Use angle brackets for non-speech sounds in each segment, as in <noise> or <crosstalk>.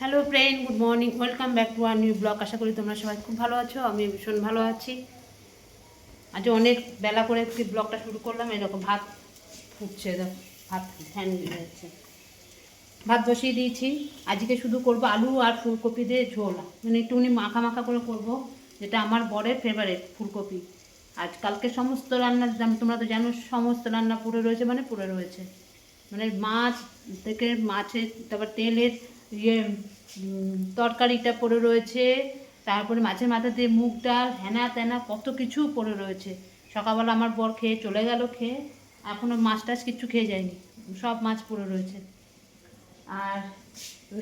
Hello friend good morning welcome back to our new blog আশা করি তোমরা সবাই খুব ভালো আছো, আমি ভীষণ ভালো আছি। আজ অনেক বেলা করে ব্লগটা শুরু করলাম এরকম ভাত ফুটছে ভাত ফ্যান যাচ্ছে। ভাত বসিয়ে দিয়েছি। আজকে শুধু করব আলু আর ফুলকপি দিয়ে ঝোল। মানে একটুখানি মাখা মাখা করে করব, যেটা আমার বরের ফেভারেট ফুলকপি। আজ কালকে সমস্ত রান্না তোমরা তো জানো, সমস্ত রান্না পুরো রয়েছে মানে পুরো রয়েছে। মানে মাছ থেকে মাছের, তারপর তেলের ইয়ে তরকারিটা পড়ে রয়েছে, তারপরে মাছের মাথা দিয়ে মুগ ডাল, হেনা তেনা, কত কিছু পড়ে রয়েছে। সকালবেলা আমার বর খেয়ে চলে গেল, খেয়ে এখনও মাছ টাছ কিচ্ছু খেয়ে যায়নি, সব মাছ পড়ে রয়েছে। আর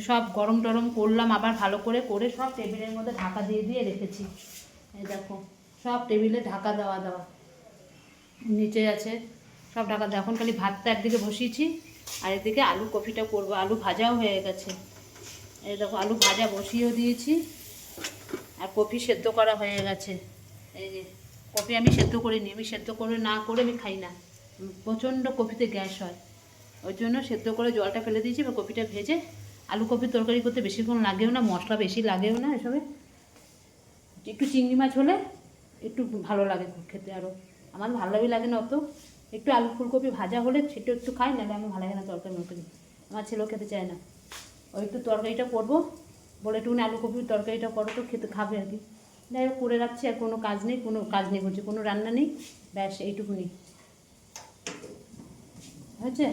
সব গরম টরম করলাম, আবার ভালো করে করে সব টেবিলের মধ্যে ঢাকা দিয়ে দিয়ে রেখেছি। এই দেখো, সব টেবিলে ঢাকা দেওয়া দেওয়া। নিচে আছে, সব ঢাকা দেওয়া। এখন খালি ভাতটা একদিকে বসিয়েছি, আর এদিকে আলু কপিটা করব, আলু ভাজাও হয়ে গেছে। এই দেখো, আলু ভাজা বসিয়েও দিয়েছি। আর কপি সেদ্ধ করা হয়ে গেছে। এই যে, কপি আমি সেদ্ধ করিনি। আমি সেদ্ধ করে না করে আমি খাই না। প্রচণ্ড কপিতে গ্যাস হয়। ওই জন্য সেদ্ধ করে জলটা ফেলে দিয়েছি, এবার কপিটা ভেজে আলু কপির তরকারি করতে বেশিক্ষণ লাগেও না, মশলা বেশি লাগেও না এসবে। একটু চিংড়ি মাছ হলে একটু ভালো লাগে খেতে আরও আমার ভালোই লাগে না অত। একটু আলু ফুলকপি ভাজা হলে সেটা একটু খাই, নাহলে আমার ভালো লাগে না তরকারি মরকারি আমার ছেলেও খেতে চায় না। ওই একটু তরকারিটা করব। বলে একটুখানি আলু কপির তরকারিটা করো তো, খেতে খাবে আর কি। যাই হোক, করে রাখছি আর কোনো কাজ নেই, কোনো কাজ নেই বলছি, কোনো রান্না নেই। ব্যাস, এইটুকুনি। হয়েছে?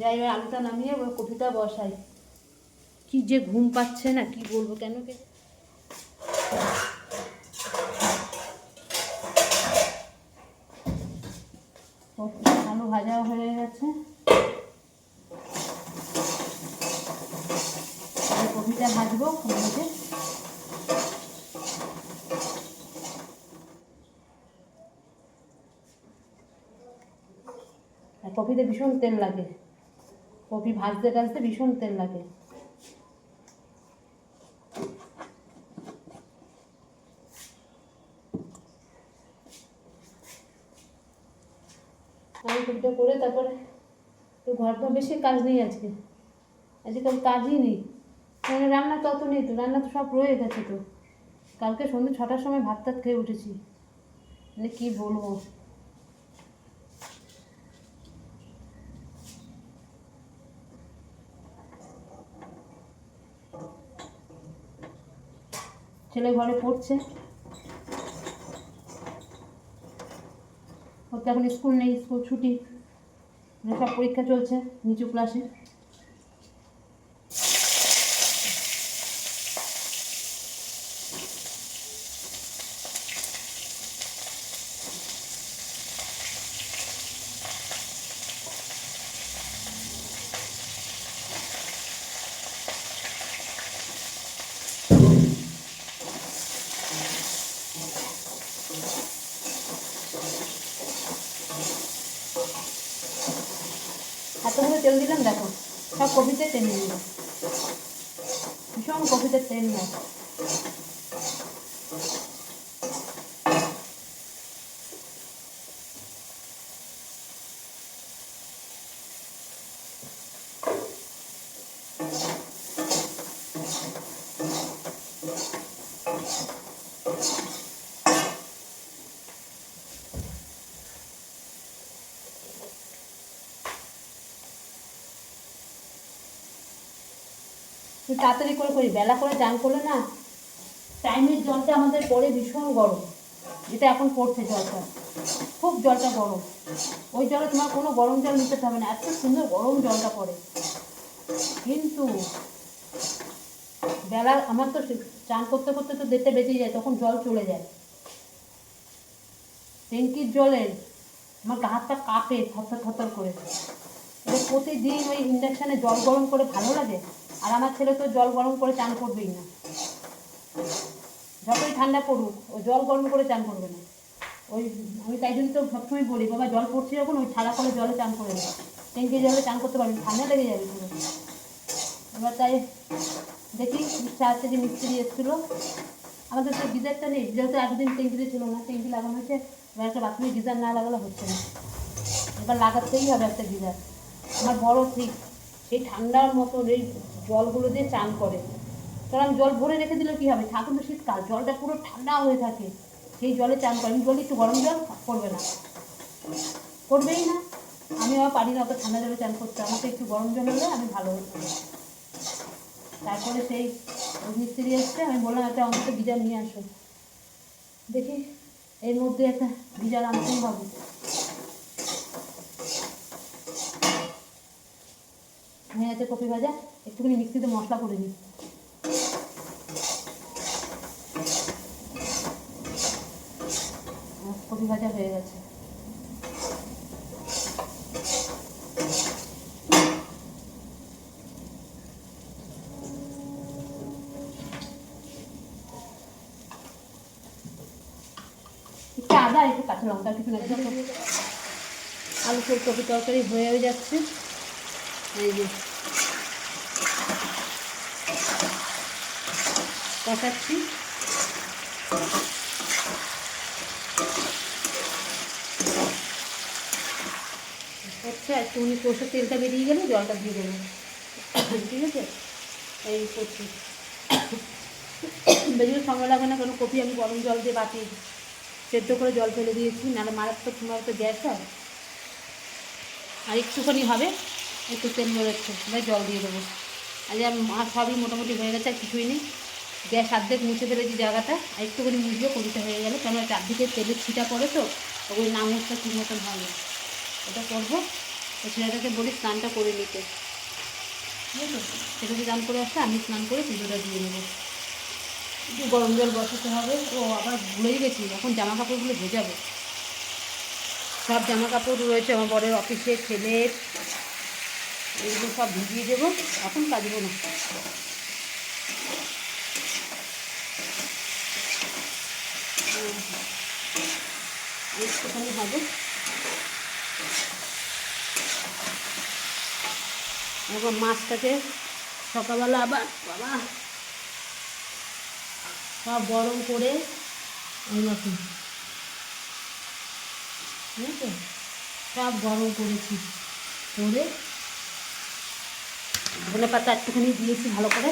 যাই হোক, আলুটা নামিয়ে ওই কপিটা বসাই। কি যে ঘুম পাচ্ছে না, কি বলব কেন কে? আলু ভাজা হয়ে গেছে এই কপিটা ভাজবো ভেজে আর কপিতে ভীষণ তেল লাগে। কপি ভাজতে টাজতে ভীষণ তেল লাগে। করে তারপরে তো ঘর তো বেশি কাজ নেই আজকে। আজকাল কাজই নেই। মানে রান্না তত নেই তো, রান্না তো সব রয়ে গেছে তো। কালকে সন্ধ্যে ছটার সময় ভাত টাত খেয়ে উঠেছি। মানে কী বলব? ছেলে ঘরে পড়ছে। ওর তো এখন স্কুল নেই, স্কুল ছুটি। মানে সব পরীক্ষা চলছে নিচু ক্লাসে এতগুলো তেল দিলাম দেখো। সব কপিতে তেল নিলাম। ভীষণ কপিতে তেল নেয়। একটু তাড়াতাড়ি করে করি, বেলা করে চান করলে না টাইমের জলটা আমাদের পরে ভীষণ গরম। যেটা এখন পড়ছে জলটা। খুব জলটা গরম। ওই জলে তোমার কোনো গরম জল নিতে হবে না, এত সুন্দর গরম জলটা পড়ে। কিন্তু বেলা আমার তো চান করতে করতে তো দেড়টা বেঁচে যায়, তখন জল চলে যায়। ট্যাঙ্কির জলে আমার গা হাত পা কাঁপে থরথর থরথর করে। এবার প্রতিদিন ওই ইন্ডাকশানে জল গরম করে ভালো লাগে আর আমার ছেলে তো জল গরম করে চান করবেই না। যতই ঠান্ডা পড়ুক ও জল গরম করে চান করবে না। ওই আমি তাই জন্য তো সবসময় বলি বাবা জল পড়ছে যখন ওই ছাড়া করে জলে চান করে না। ট্যাঙ্কি জলে চান করতে পারবি না, ঠান্ডা লেগে যাবে পুরো। এবার তাই দেখি ইচ্ছা আছে যে মিস্ত্রি এসেছিল। আমাদের তো গিজারটা নেই যেহেতু এতদিন ট্যাঙ্কিতে ছিল না ট্যাঙ্কি লাগানো হয়েছে এবার একটা বাথরুমে গিজার না লাগালে হচ্ছে না। এবার লাগাতেই হবে একটা গিজার। আমার বড় ঠিক সেই ঠান্ডার মতো এই জলগুলো দিয়ে চান করে। কারণ জল ভরে রেখে দিলে কী হবে? ঠাকুর তো শীতকাল, জলটা পুরো ঠান্ডা হয়ে থাকে। সেই জলে চান করেন জল একটু গরম জল করবে না। করবেই না। আমি আবার পারি না অত ঠান্ডা জলে চান করতে। আমাকে একটু গরম জল হলে আমি ভালো হতো। তারপরে সেই মিস্ত্রি এসছে। আমি বললাম, একটা অন্তত গিজার নিয়ে আসো। দেখি, এর মধ্যে একটা গিজার আনতেই হবে। হয়ে আছে কপি ভাজা, একটুখানি মিক্সিতে মশলা করে নিই। কপি ভাজা হয়ে গেছে। আদা, একটু কাঁচা লঙ্কা তরকারি হয়ে যাচ্ছে। এই যে। কষাচ্ছি হচ্ছে একটুখানি কষে তেলটা বেরিয়ে গেলে জলটা দিয়ে দেবো ঠিক আছে? এই করছি। বেশি সময় লাগবে না, কারণ কপি আমি গরম জল দিয়ে বাটি সেদ্ধ করে জল ফেলে দিয়েছি, নাহলে মারাত্মক তো গ্যাস হয়। আর একটুখানি হবে। একটু তেল বেরোচ্ছে এবার জল দিয়ে দেবো। আর যে আর সবই মোটামুটি হয়ে গেছে, আর কিছুই নেই। গ্যাস অর্ধেক মুছে ফেলেছি জায়গাটা, আর একটুখানি মুছবো কবিতা হয়ে গেলে, কেন চারদিকে তেলের ছিটা পড়ে তো ওগুলো না মুছতে ঠিক মতন হয় না ওটা করব। তো ছেলেটাকে বলি স্নানটা করে নিতে। ঠিক আছে? স্নান করে আসলে আমি স্নান করে পুজোটা দিয়ে নেব। একটু গরম জল বসাতে হবে। ও আবার ভুলেই গেছি, এখন জামা কাপড়গুলো ভেজাবো। সব জামা কাপড় রয়েছে আমার বরের অফিসে, ছেলের। এগুলো সব ভিজিয়ে দেবো। এখন কাজবো না। একটুখানি হবে। এবার মাছটাকে সকালবেলা আবার বাবা, সব গরম করে এইরকম ঠিক আছে? সব গরম করেছি। করে ধনে পাতা একটুখানি দিয়েছি ভালো করে।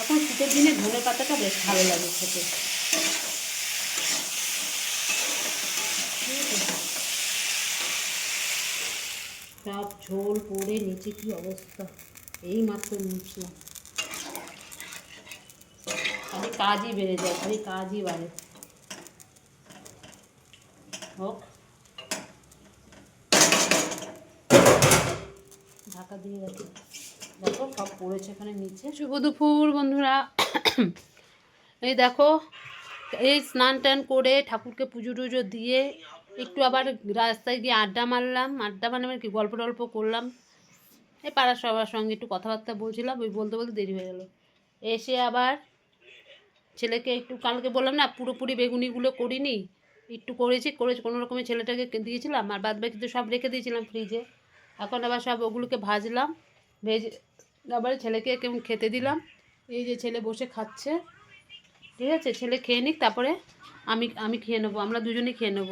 এখন শীতের দিনে ধনে পাতাটা বেশ ভালো লাগে খেতে। সব ঝোল পড়ে নিচে কি অবস্থা? এই মাত্র মুছলাম খালি কাজই বেড়ে যায়, খালি কাজই বাড়ে। হোক। ঢাকা দিয়ে রাখি দেখো, সব পড়েছে এখানে নিচে। শুভ দুপুর, বন্ধুরা। এই দেখো, এই স্নান টান করে ঠাকুরকে পুজো টুজো দিয়ে একটু আবার রাস্তায় গিয়ে আড্ডা মারলাম। আড্ডা মানে আমার কি, গল্প টল্প করলাম। এই পাড়ার সবার সঙ্গে একটু কথাবার্তা বলছিলাম, ওই বলতে বলতে দেরি হয়ে গেলো। এসে আবার ছেলেকে একটু, কালকে বললাম না, পুরোপুরি বেগুনিগুলো করিনি। একটু করেছি করেছি, কোনো রকমের ছেলেটাকে দিয়েছিলাম, আর বাদ বাকি তো সব রেখে দিয়েছিলাম ফ্রিজে এখন আবার সব ওগুলোকে ভাজলাম, ভেজে, আবার ছেলেকে কেমন খেতে দিলাম। এই যে ছেলে বসে খাচ্ছে। ঠিক আছে? ছেলে খেয়ে নিক, তারপরে আমি আমি খেয়ে নেব, আমরা দুজনেই খেয়ে নেব।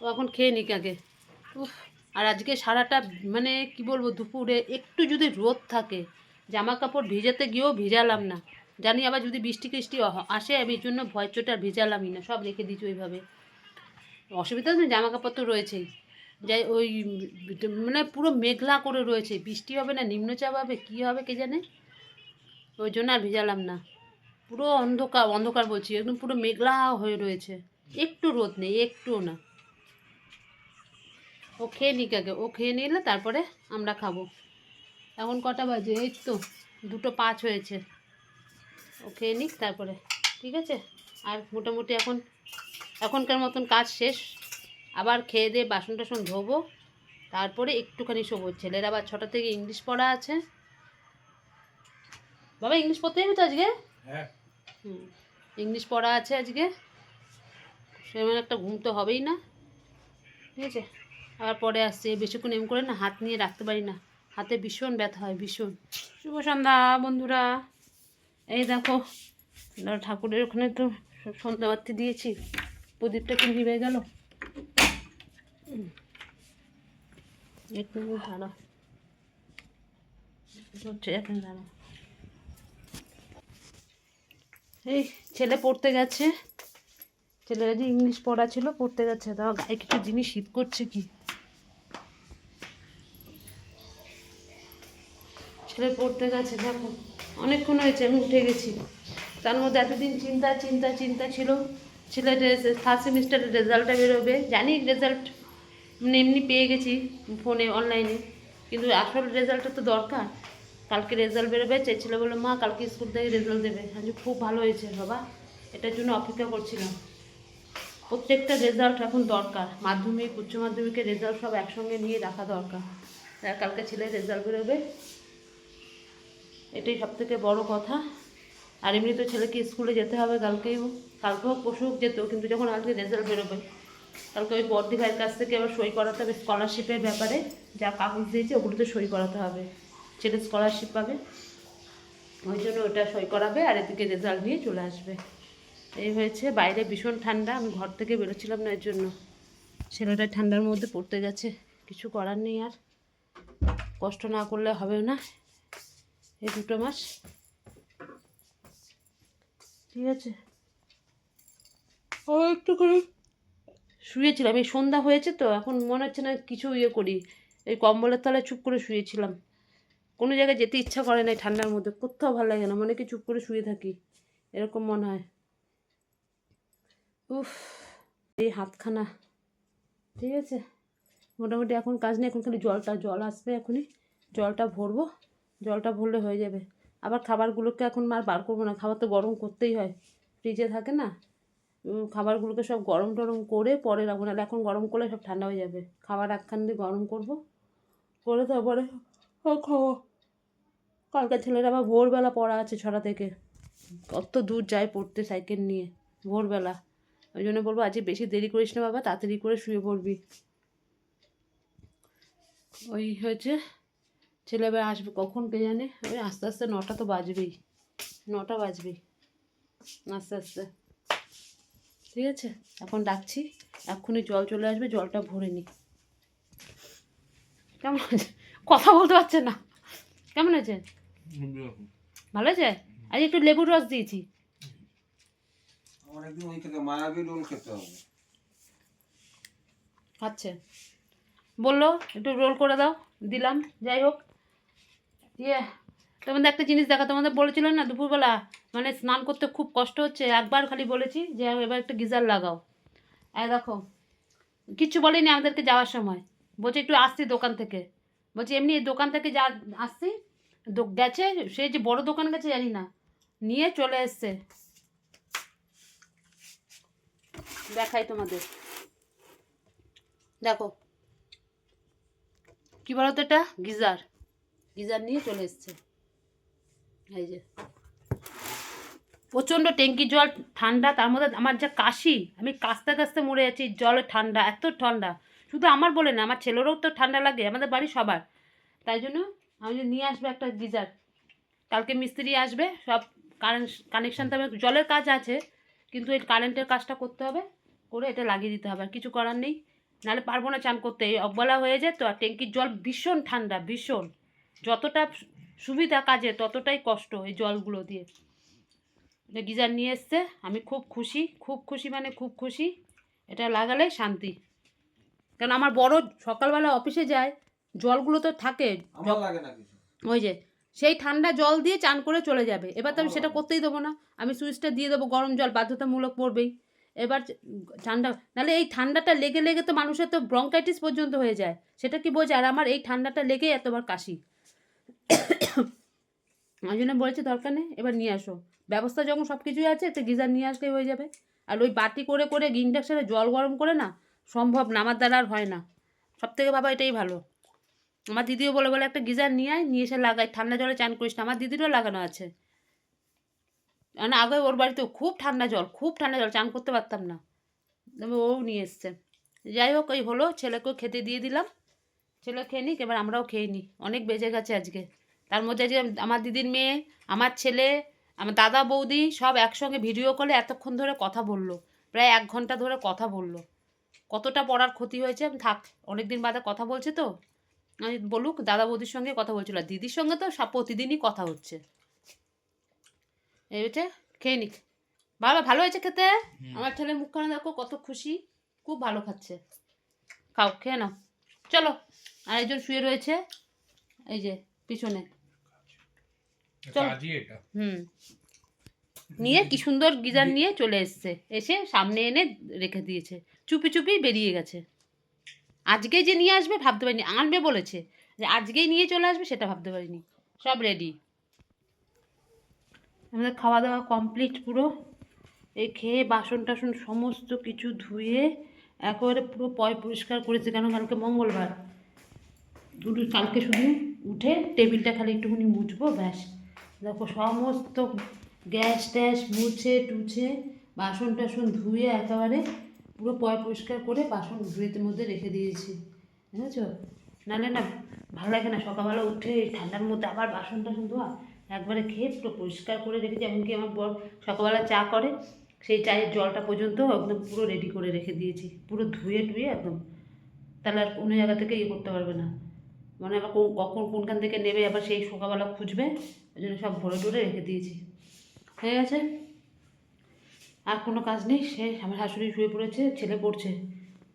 ও এখন খেয়ে নিক আগে। উফ, আর আজকে সারাটা মানে কি বলব, দুপুরে একটু যদি রোদ থাকে জামা কাপড় ভিজাতে গিয়েও ভিজালাম না। জানি আবার যদি বৃষ্টি টিষ্টি আসে, আমি এর জন্য ভয় চোটে ভিজালামই না, সব রেখে দিচ্ছি ওইভাবে। অসুবিধা জামা কাপড় তো রয়েছেই। যাই, ওই মানে পুরো মেঘলা করে রয়েছে। বৃষ্টি হবে না, নিম্নচাপ হবে, কী হবে কে জানে? ওই জন্য আর ভিজালাম না। পুরো অন্ধকার অন্ধকার বলছি, একদম পুরো মেঘলা হয়ে রয়েছে। একটু রোদ নেই, একটুও না। ও খেয়ে নিক আগে, ও খেয়ে নিলে তারপরে আমরা খাব। এখন কটা বাজে? এই তো, দুটো পাঁচ হয়েছে। ও খেয়ে নিক তারপরে, ঠিক আছে? আর মোটামুটি এখন, এখনকার মতন কাজ শেষ। আবার খেয়ে দিয়ে বাসন টাসন ধোবো। তারপরে একটুখানি শোবো। ছেলের আবার ছটা থেকে ইংলিশ পড়া আছে। বাবা ইংলিশ পড়তে যাবি তো আজকে? হ্যাঁ। হুম। ইংলিশ পড়া আছে আজকে। সেরকম একটা ঘুম তো হবেই না। ঠিক আছে? আবার পরে আসছে। বেশিক্ষণ এম করে না হাত নিয়ে রাখতে পারি না। হাতে ভীষণ ব্যথা হয় ভীষণ। শুভ সন্ধ্যা বন্ধুরা। এই দেখো ঠাকুরের ওখানে তো সন্ধ্যাবাতি দিয়েছি। প্রদীপটা কি নিভে গেল? একটু দাঁড়া হচ্ছে এখন দাঁড়া এই ছেলে পড়তে গেছে। ছেলেরা যে ইংলিশ পড়া ছিল, পড়তে গেছে। তাও গায়ে কিছু জিনিস শীত করছে কি? ছেলে পড়তে গেছে, দেখো। অনেকক্ষণ হয়েছে, আমি উঠে গেছি। তার মধ্যে এতদিন চিন্তা চিন্তা চিন্তা ছিল। ছেলের ফার্স্ট সেমিস্টারের রেজাল্টটা বেরোবে। জানি রেজাল্ট মানে এমনি পেয়ে গেছি ফোনে অনলাইনে কিন্তু আসল রেজাল্টটা তো দরকার। কালকে রেজাল্ট বেরোবে ছেলে বলে মা, কালকে স্কুল থেকে রেজাল্ট দেবে। আমি খুব ভালো হয়েছে বাবা। এটার জন্য অপেক্ষা করছিলাম। প্রত্যেকটা রেজাল্ট এখন দরকার। মাধ্যমিক, উচ্চ মাধ্যমিকের রেজাল্ট সব একসঙ্গে নিয়ে রাখা দরকার। কালকে ছেলের রেজাল্ট বেরোবে, এটাই সব থেকে বড় কথা। আর এমনি তো ছেলেকে স্কুলে যেতে হবে কালকেও কালকে হোক, পরশু হোক যেত কিন্তু যখন আজকে রেজাল্ট বেরোবে কালকে ওই বর্দি ভাইয়ের কাছ থেকে আবার সই করাতে হবে স্কলারশিপের ব্যাপারে। যা কাগজ দিয়েছে, ওগুলোতে সই করাতে হবে। ছেলে স্কলারশিপ পাবে। ওই জন্য ওটা সই করাবে আর এদিকে রেজাল্ট নিয়ে চলে আসবে। এই হয়েছে, বাইরে ভীষণ ঠান্ডা। আমি ঘর থেকে বেরোচ্ছিলাম না এর জন্য। ছেলেটা ঠান্ডার মধ্যে পড়তে গেছে। কিছু করার নেই আর। কষ্ট না করলে হবে না এই দুটো মাস। ঠিক আছে। ও, একটু করে শুয়েছিলাম। এই সন্ধ্যা হয়েছে তো, এখন মনে হচ্ছে না কিছু ইয়ে করি। এই কম্বলের তলায় চুপ করে শুয়েছিলাম। কোনো জায়গায় যেতে ইচ্ছা করে না ঠান্ডার মধ্যে। কোথাও ভালো লাগে না, মনে কি চুপ করে শুয়ে থাকি। এরকম মনে হয়। উফ, এই হাতখানা। ঠিক আছে। মোটামুটি এখন কাজ নেই, এখন খালি জলটা, জল আসবে এখনই। জলটা ভরবো। জলটা ভরলে হয়ে যাবে। আবার খাবারগুলোকে এখন আর বার করব না। খাবার তো গরম করতেই হয়। ফ্রিজে থাকে না। খাবারগুলোকে সব গরম টরম করে পরে রাখব। নাহলে এখন গরম করলে সব ঠান্ডা হয়ে যাবে। খাবার একখান দিয়ে গরম করব, করে তারপরে খাব। কালকে ছেলের আবার ভোরবেলা পড়া আছে ছটা থেকে। কত দূর যায় পড়তে সাইকেল নিয়ে, ভোরবেলা। ওই জন্য বলব, আজকে বেশি দেরি করিস না বাবা, তাড়াতাড়ি করে শুয়ে পড়বি। ওই হয়েছে, ছেলে আসবে কখন কে জানে? ওই আস্তে আস্তে নটা তো বাজবেই, নটা বাজবেই, আস্তে আস্তে। ঠিক আছে? এখন ডাকছি এক্ষুনি জল চলে আসবে জলটা ভরে নি। কেমন আছে কথা বলতে পারছে না। কেমন আছে ভালো আছে আজ একটু লেবুর রস দিয়েছি। খাচ্ছে বলল একটু রোল করে দাও দিলাম যাই হোক। ইয়ে তোমাদের একটা জিনিস দেখা তোমাদের বলেছিলেন না দুপুরবেলা মানে স্নান করতে খুব কষ্ট হচ্ছে। একবার খালি বলেছি যে এবার একটা গিজার লাগাও। এই দেখো কিচ্ছু বলেনি আমাদেরকে যাওয়ার সময়। বলছে একটু আসছি দোকান থেকে। বলছি এমনি দোকান থেকে যা আসছি গেছে, সে যে বড় দোকান গেছে জানি না। নিয়ে চলে এসছে। দেখাই তোমাদের। দেখো, কি বলতো এটা? গিজার। গিজার নিয়ে চলে এসছে। এই যে। প্রচণ্ড ট্যাঙ্কি জল, ঠান্ডা, তার মধ্যে আমার যা কাশি, আমি কাশতে কাশতে মরে যাচ্ছি, জলে ঠান্ডা, এত ঠান্ডা। শুধু আমার বলে না, আমার ছেলেরও তো ঠান্ডা লাগে, আমাদের বাড়ি সবার। তাই জন্য আমি নিয়ে আসবে একটা গিজার, কালকে মিস্ত্রি আসবে, সব কারেন্ট কানেকশান তবে জলের কাজ আছে, কিন্তু এই কারেন্টের কাজটা করতে হবে, করে এটা লাগিয়ে দিতে হবে, আর কিছু করার নেই। নাহলে পারব না চান করতে, এই অবলা হয়ে যায় তো, আর ট্যাঙ্কির জল ভীষণ ঠান্ডা, ভীষণ। যতটা সুবিধা কাজে ততটাই কষ্ট এই জলগুলো দিয়ে। গিজার নিয়ে এসছে আমি খুব খুশি খুব খুশি মানে খুব খুশি। এটা লাগালে শান্তি। কারণ আমার বড় সকালবেলা অফিসে যায় জলগুলো তো থাকে ওই যে সেই ঠান্ডা জল দিয়ে চান করে চলে যাবে। এবার তো আমি সেটা করতেই দেবো না। আমি সুইচটা দিয়ে দেবো গরম জল বাধ্যতামূলক পড়বেই। এবার ঠান্ডা নাহলে এই ঠান্ডাটা লেগে লেগে তো মানুষের তো ব্রঙ্কাইটিস পর্যন্ত হয়ে যায়। সেটা কি বোঝে আর আমার এই ঠান্ডাটা লেগেই এতবার কাশি। <coughs> ওই জন্য বলেছি দরকার নেই এবার নিয়ে আসো। ব্যবস্থা যখন সব কিছুই আছে একটা গিজার নিয়ে আসলেই হয়ে যাবে। আর ওই বাটি করে করে ইন্ডাকশানে জল গরম করে না, সম্ভব না, আমার দ্বারা আর হয় না। সব থেকে বাবা এটাই ভালো। আমার দিদিও বলে বলে, একটা গিজার নিয়ে আয়, নিয়ে এসে লাগাই, ঠান্ডা জলে চান করিস না। আমার দিদিরও লাগানো আছে। মানে আগে ওর বাড়িতে খুব ঠান্ডা জল, খুব ঠান্ডা জল, চান করতে পারতাম না। ও নিয়ে এসছে। যাই হোক ওই হলো, ছেলেকেও খেতে দিয়ে দিলাম। ছেলে খেয়ে নিক, এবার আমরাও খেয়ে নিই। অনেক বেজে গেছে আজকে। তার মধ্যে আজকে আমার দিদির মেয়ে, আমার ছেলে আমার দাদা বৌদি সব একসঙ্গে ভিডিও কলে এতক্ষণ ধরে কথা বলল। প্রায় এক ঘণ্টা ধরে কথা বলল। কতটা পড়ার ক্ষতি হয়েছে? থাক অনেক দিন বাদে কথা বলছে তো। আমি বলুক দাদা বৌদির সঙ্গে কথা বলছিল। আর দিদির সঙ্গে তো সব প্রতিদিনই কথা হচ্ছে। এই হচ্ছে খেয়ে নিক। বাবা ভালো হয়েছে খেতে? আমার ছেলে মুখ মুখখানা দেখো কত খুশি। খুব ভালো খাচ্ছে। খাও খেয়ে নাও। চলো আর একজন শুয়ে রয়েছে। এই যে পিছনে। কাজই এটা। হুম। নিয়ে কি সুন্দর গিজার নিয়ে চলে এসছে। এসে সামনে এনে রেখে দিয়েছে। চুপি চুপি বেরিয়ে গেছে। আজকেই যে নিয়ে আসবে ভাবতে পারিনি। আনবে বলেছে যে আজকেই নিয়ে চলে আসবে সেটা ভাবতে পারিনি। সব রেডি আমাদের খাওয়া দাওয়া কমপ্লিট পুরো। এই খেয়ে বাসন টাসন সমস্ত কিছু ধুয়ে একেবারে পুরো পয় পরিষ্কার করেছে কেন? কালকে মঙ্গলবার। দুটো কালকে শুধু উঠে টেবিলটা খালি একটুখানি মুছবো ব্যাস। দেখো, সমস্ত গ্যাস ট্যাস মুছে টুছে বাসন টাসন ধুয়ে একেবারে পুরো পয় পরিষ্কার করে বাসন ধুয়েতে মধ্যে রেখে দিয়েছি। বুঝেছ? নাহলে না ভালো লাগে না, সকালবেলা উঠে ঠান্ডার মধ্যে আবার বাসন টাসন ধোয়া, একবারে খেয়ে পুরো পরিষ্কার করে রেখেছি। এমনকি আমার বর সকালবেলা চা করে, সেই চায়ের জলটা পর্যন্ত একদম পুরো রেডি করে রেখে দিয়েছি। পুরো ধুয়ে টুয়ে একদম। তাহলে আর কোনো জায়গা থেকে ইয়ে করতে পারবে না। মানে আবার কোন- কখন কোনখান থেকে নেবে, আবার সেই সকালবেলা খুঁজবে ওই জন্য সব ভরে টরে রেখে দিয়েছি। হয়ে গেছে? আর কোনো কাজ নেই, সে আমার শাশুড়ি শুয়ে পড়েছে, ছেলে পড়ছে।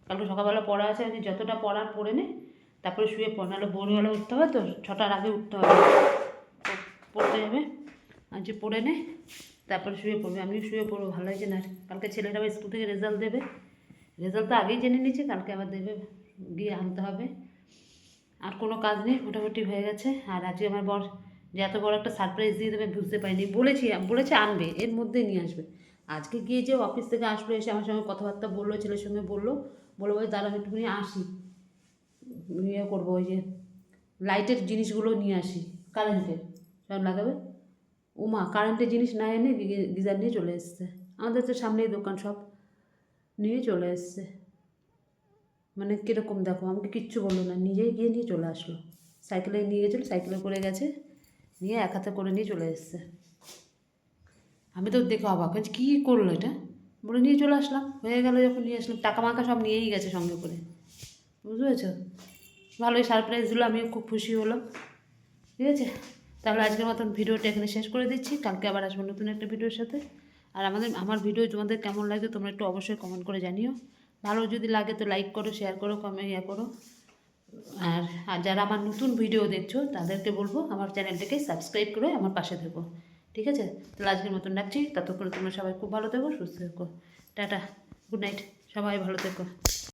কালকে সকালবেলা পড়া আছে, আমি যতটা পড়ার পড়ে নে তারপরে শুয়ে পড়, নাহলে ভোরবেলা উঠতে হবে তো, ছটার আগে উঠতে হবে। পড়তে যাবে যে পড়ে নে তারপরে শুয়ে পড়বে। আমিও শুয়ে পড়ব, ভালো হয়েছে না। কালকে ছেলেটা আবার স্কুল থেকে রেজাল্ট দেবে। রেজাল্ট তো আগেই জেনে নিয়েছি, কালকে আবার দেবে, গিয়ে আনতে হবে। আর কোনো কাজ নেই, মোটামুটি হয়ে গেছে। আর আজকে আমার বর যে এত বড় একটা সারপ্রাইজ দিয়ে দেবে বুঝতে পারিনি। বলেছি, বলেছে আনবে, এর মধ্যে নিয়ে আসবে। আজকে গিয়ে যে অফিস থেকে আসলো এসে আমার সঙ্গে কথাবার্তা বলল, ছেলের সঙ্গে বলল বলব ওই দাঁড়া একটুখানি আসি। ইয়ে করব ওই যে লাইটের জিনিসগুলো নিয়ে আসি কারেন্টের সব লাগাবে? ওমা কারেন্টের জিনিস না এনে গিজার নিয়ে চলে এসছে। আমাদের তো সামনেই দোকান সব। নিয়ে চলে এসছে। মানে কীরকম দেখো, আমাকে কিচ্ছু বলল না, নিজেই গিয়ে নিয়ে চলে আসলো। সাইকেলে নিয়ে গেছিল, সাইকেলে করে গেছে, নিয়ে এক হাতে করে নিয়ে চলে এসছে। আমি তো দেখে অবাক হয়েছি, কী করল এটা? বলে নিয়ে চলে আসলাম, হয়ে গেল যখন নিয়ে আসলাম, টাকা মাকা সব নিয়েই গেছে সঙ্গে করে। বুঝতে পেরেছ ভালোই সারপ্রাইজ দিল, আমিও খুব খুশি হলাম। ঠিক আছে? তাহলে আজকের মতন ভিডিওটা এখানে শেষ করে দিচ্ছি। কালকে আবার আসব নতুন একটা ভিডিওর সাথে। আর আমাদের, আমার ভিডিও তোমাদের কেমন লাগে তোমরা একটু অবশ্যই কমেন্ট করে জানিও। ভালো যদি লাগে তো লাইক করো শেয়ার করো কমে ইয়ে করো। আর আর যারা আমার নতুন ভিডিও দেখছ, তাদেরকে বলব আমার চ্যানেলটাকে সাবস্ক্রাইব করে আমার পাশে থেকো। ঠিক আছে? তাহলে আজকের মতন রাখছি। ততক্ষণ তোমরা সবাই খুব ভালো থেকো, সুস্থ থেকো। টাটা গুড নাইট সবাই ভালো থেকো।